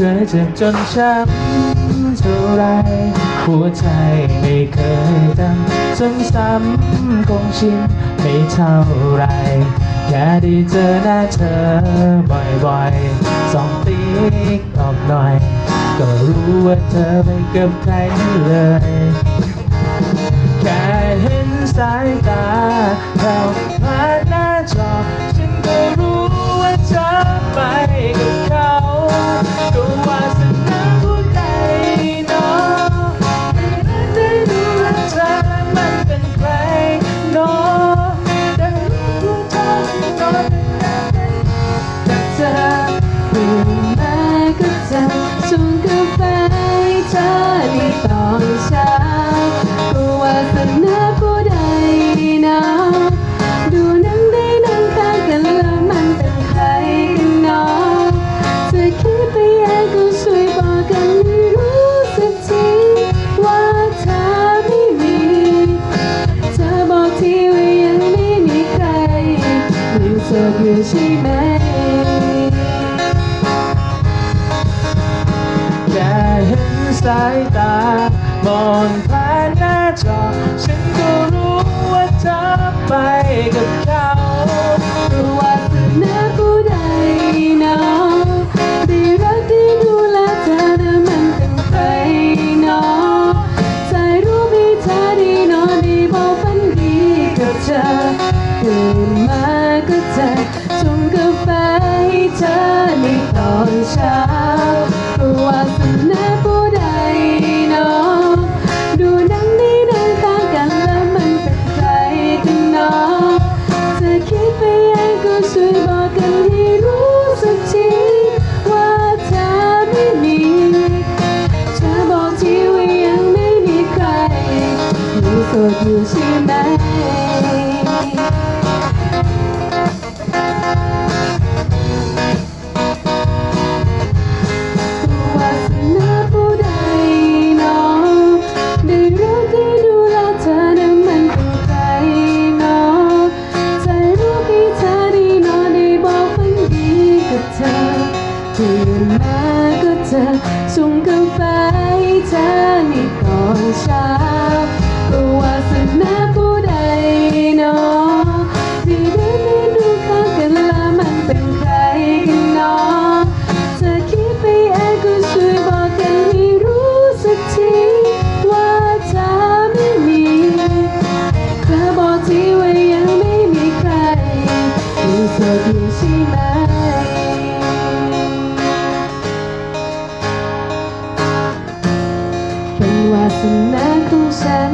เคยเจ็บจนช้ำเท่าไร หัวใจไม่เคยดังจำซ้ำคงชินไม่เท่าไร แค่ได้เจอหน้าเธอบ่อยๆสองติ๊กออกหน่อย ก็รู้ว่าเธอไปกับใครเลยแค่เห็นสายตาเรา ตอนเช้าก็วาสนาผู้ใดเนาะดูนังได้นั่งข้างกันแล้วมันเป็นใครกันเนาะจะคิดไปเองก็ช่วยบอกกันให้รู้สักทีว่าเธอไม่มีเธอบอกทีว่ายังไม่มีใครยังโสดอยู่ใช่ไหม สายตามองผ่านหน้าจอฉันก็ กับเธอตื่นมาก็เจอชงกาแฟให้เธอในตอนเช้า ยังโสดอยู่ใช่ไหมเป็นวาสนาของฉัน